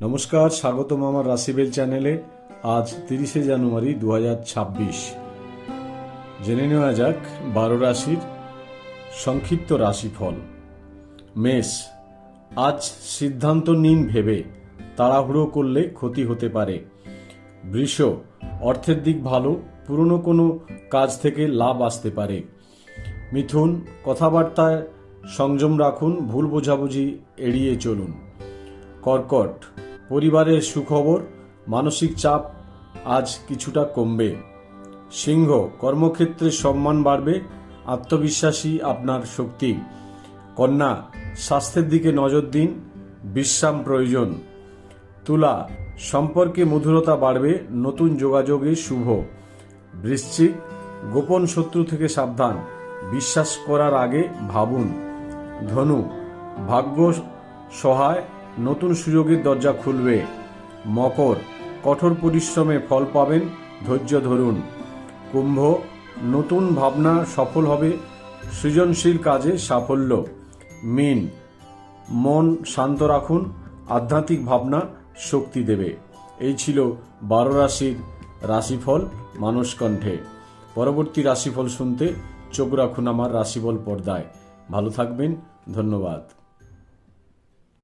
নমস্কার, স্বাগতম আমার রাশিবেল চ্যানেলে আজ তিরিশে জানুয়ারি দু হাজার ছাব্বিশ। জেনে নেওয়া যাক বারো রাশির সংক্ষিপ্ত রাশিফল। মেষ, আজ সিদ্ধান্ত নিন ভেবে তাড়াহুড়ো করলে ক্ষতি হতে পারে। বৃষ, অর্থের দিক ভালো, পুরনো কোনো কাজ থেকে লাভ আসতে পারে। মিথুন, কথাবার্তায় সংযম রাখুন, ভুল বোঝাবুঝি এড়িয়ে চলুন। কর্কট পরিবারের সুখবর, মানসিক চাপ আজ কিছুটা কমবে। সিংহ, কর্মক্ষেত্রে সম্মান বাড়বে, আত্মবিশ্বাসী আপনার শক্তি। কন্যা, স্বাস্থ্যের দিকে নজর দিন, বিশ্রাম প্রয়োজন। তুলা, সম্পর্কে মধুরতা বাড়বে, নতুন যোগাযোগে শুভ। বৃশ্চিক, গোপন শত্রু থেকে সাবধান, বিশ্বাস করার আগে ভাবুন। ধনু, ভাগ্য সহায় নতুন সুযোগের দরজা খুলবে। মকর কঠোর পরিশ্রমে ফল পাবেন, ধৈর্য ধরুন। কুম্ভ নতুন ভাবনা সফল হবে, সৃজনশীল কাজে সাফল্য। মিন মন শান্ত রাখুন, আধ্যাত্মিক ভাবনা শক্তি দেবে। এই ছিল বারো রাশির রাশিফল মানসকণ্ঠে। পরবর্তী রাশিফল শুনতে চোখ রাখুন আমার রাশিফল পর্দায়। ভালো থাকবেন, ধন্যবাদ।